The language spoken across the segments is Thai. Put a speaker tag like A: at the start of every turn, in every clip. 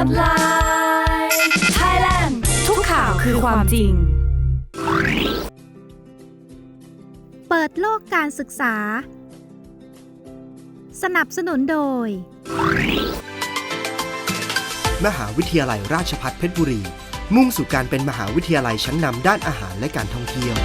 A: Spotlight Thailand ทุกข่าวคือความจริง
B: เปิดโลกการศึกษา สนับสนุนโดย
C: มหาวิทยาลัยราชภัฏเพชรบุรี มุ่งสู่การเป็นมหาวิทยาลัยชั้นนำด้านอาหารและการท่องเที่ยว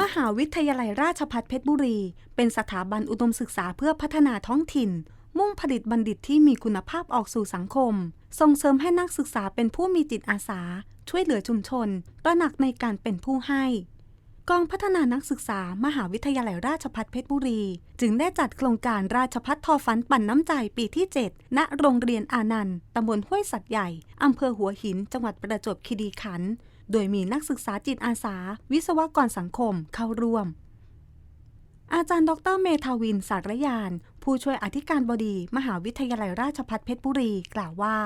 D: มหาวิทยาลัยราชภัฏเพชรบุรี เป็นสถาบันอุดมศึกษาเพื่อพัฒนาท้องถิ่น มุ่งผลิตบัณฑิตที่มีคุณภาพออกสู่สังคม ส่งเสริมให้นักศึกษาเป็นผู้มีจิตอาสา ช่วยเหลือชุมชน ตระหนักในการเป็นผู้ให้ กองพัฒนานักศึกษามหาวิทยาลัยราชภัฏเพชรบุรี จึงได้จัดโครงการราชพัฒทอฝันปั่นน้ำใจปีที่ 7 ณ โรงเรียนอานันต์ตำบลห้วยสัตว์ใหญ่อำเภอหัวหิน จังหวัดประจวบคีรีขันธ์โดยมีนักศึกษาจิตอาสา วิศวกรสังคมเข้าร่วม อาจารย์ดรเมธาวินสารยาน ผู้ช่วยอธิการบดี มหาวิทยาลัยราชภัฏเพชรบุรี กล่าวว่า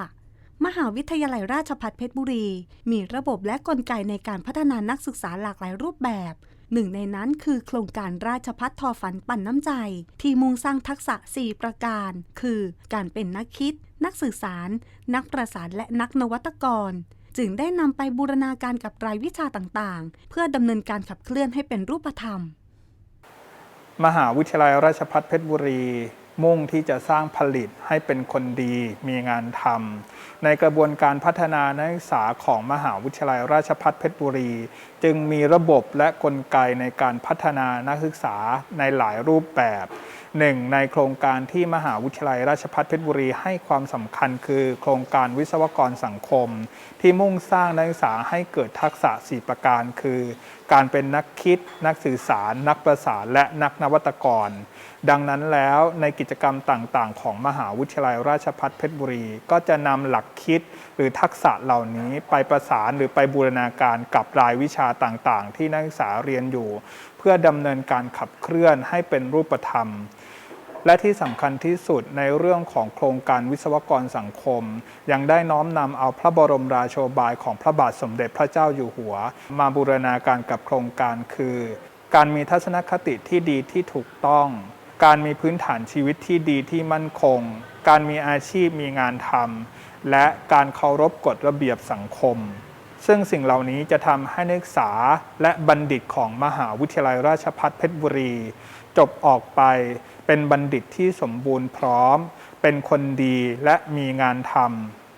D: มหาวิทยาลัยราชภัฏเพชรบุรี มีระบบและกลไกในการพัฒนานักศึกษาหลากหลายรูปแบบ หนึ่งในนั้นคือโครงการราชพัฒทอฝันปั่นน้ำใจ ที่มุ่งสร้างทักษะ 4 ประการ คือ การเป็นนักคิด นักสื่อสาร นักประสานและนักนวัตกรจึงได้นำไปบูรณาการกับรายวิชาต่างๆ เพื่อดำเนินการขับเคลื่อนให้เป็นรูปธรรม
E: มหาวิทยาลัยราชพัฒเพชรบุรี มุ่งที่จะสร้างผลิตให้เป็นคนดีมีงานทำในกระบวนการพัฒนานักศึกษาของมหาวิทยาลัยราชพัฒเพชรบุรี จึงมีระบบและกลไกในการพัฒนานักศึกษาในหลายรูปแบบ หนึ่งในโครงการที่มหาวิทยาลัยราชภัฏเพชรบุรีให้ความสำคัญคือ โครงการวิศวกรสังคม ที่มุ่งสร้างนักศึกษาให้เกิดทักษะ 4 ประการ คือ การเป็นนักคิด นักสื่อสาร นักประสานและนักนวัตกร ดังนั้นแล้วในกิจกรรมต่างๆ ของมหาวิทยาลัยราชภัฏเพชรบุรี ก็จะนำหลักคิดหรือทักษะเหล่านี้ไปประสานหรือไปบูรณาการกับรายวิชาต่างๆ ที่นักศึกษาเรียนอยู่ เพื่อดำเนินการขับเคลื่อนให้เป็นรูปธรรม และที่สำคัญที่สุดในเรื่องของโครงการวิศวกรสังคม ยังได้น้อมนำเอาพระบรมราโชบายของพระบาทสมเด็จพระเจ้าอยู่หัว มาบูรณาการกับโครงการคือ การมีทัศนคติที่ดีที่ถูกต้อง การมีพื้นฐานชีวิตที่ดีที่มั่นคง การมีอาชีพมีงานทำและการเคารพกฎระเบียบสังคมซึ่งสิ่งเหล่านี้จะทำให้นักศึกษาและบัณฑิตของมหาวิทยาลัยราชภัฏเพชรบุรี จบออกไป เป็นบัณฑิตที่สมบูรณ์พร้อม เป็นคนดีและมีงานท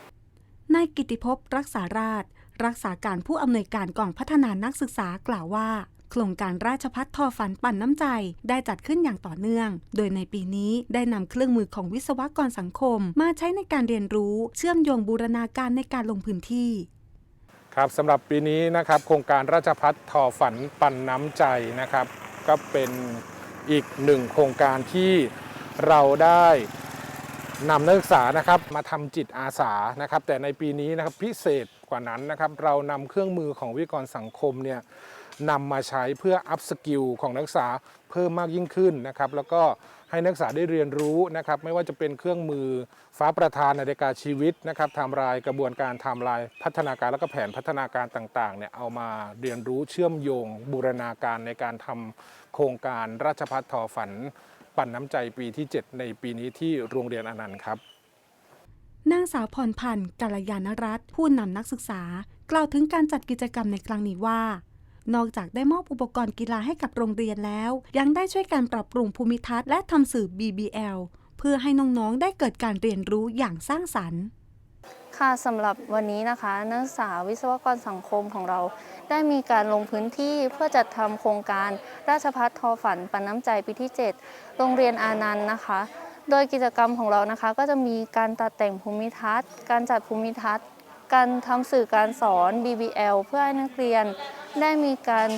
E: ำ
D: นายกิติภพรักษาราช รักษาการผู้อำนวยการกองพัฒนานักศึกษากล่าวว่าโครงการราชพัฒทอฝันปั่นน้ำใจ ได้จัดขึ้นอย่างต่อเนื่อง โดยในปีนี้ได้นำเครื่องมือของวิศวกรสังคม มาใช้ในการเรียนรู้ เชื่อมโยงบูรณาการในการลงพื้นที่
F: ครับสำหรับปีนี้นะครับโครงการราชพัฒทอฝันปั่นน้ำใจนะครับ ก็เป็น อีกหนึ่งโครงการที่เราได้นำนักศึกษานะครับมาทำจิตอาสานะครับ แต่ในปีนี้นะครับพิเศษกว่านั้นนะครับ เรานำเครื่องมือของวิกรสังคมเนี่ย นำมาใช้เพื่ออัพสกิลของนักศึกษาเพิ่มมากยิ่งขึ้นนะครับแล้วก็ให้นักศึกษาได้เรียนรู้นะครับไม่ว่าจะเป็นเครื่องมือฟ้าประธานนาฬิกาชีวิตนะครับทำลายกระบวนการทำลายพัฒนาการแล้วก็แผนพัฒนาการต่างๆเนี่ยเอามาเรียนรู้เชื่อมโยง บูรณาการในการทำโครงการราชพัฒทอฝัน ปั่นน้ำใจปีที่ 7 ในปีนี้ที่โรงเรียนอนันต์ครับ
D: นางสาวพรพันธ์กาลยานรัตน์ผู้นำนักศึกษากล่าวถึงการจัดกิจกรรมในครั้งนี้ว่า นอกจากได้มอบอุปกรณ์กีฬาให้กับโรงเรียนแล้ว ยังได้ช่วยการปรับปรุงภูมิทัศน์และทำสื่อ BBL เพื่อให้น้องๆ ได้เกิดการเรียนรู้อย่างสร้างสรรค์
G: ค่ะสำหรับวันนี้นะคะนักศึกษาวิศวกรสังคมของเรา ได้มีการลงพื้นที่เพื่อจัดทำโครงการราชพัฒทอฝันปันน้ำใจปีที่ 7 โรงเรียนอานันต์นะคะ โดยกิจกรรมของเรานะคะ ก็จะมีการตัดแต่งภูมิทัศน์ การจัดภูมิทัศน์ การทำสื่อการสอน BBL เพื่อให้นักเรียน ได้มีการ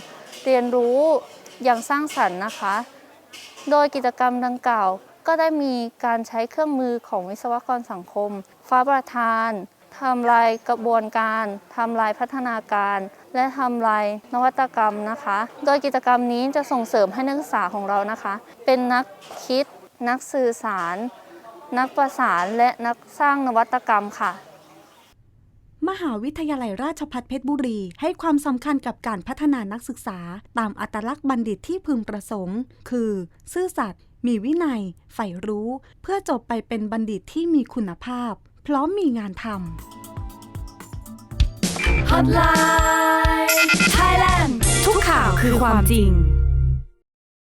G: เรียนรู้อย่างสร้างสรรค์นะคะ โดยกิจกรรมดังกล่าว ก็ได้มีการใช้เครื่องมือของวิศวกรสังคม ฟ้าประธานทำลายกระบวนการทำลายพัฒนาการ และทำลายนวัตกรรมนะคะ โดยกิจกรรมนี้จะส่งเสริมให้นักศึกษาของเรานะคะ เป็นนักคิด นักสื่อสาร นักประสานและนักสร้างนวัตกรรมค่ะ
D: มหาวิทยาลัยราชภัฏเพชรบุรี ให้ความสำคัญกับการพัฒนานักศึกษา ตามอัตลักษณ์บัณฑิตที่พึงประสงค์ คือ ซื่อสัตย์มีวินัย ใฝ่รู้ เพื่อจบไปเป็นบัณฑิตที่มีคุณภาพ พร้อมมีงานทำ
A: Hotline Thailand ทุกข่าวคือความจริง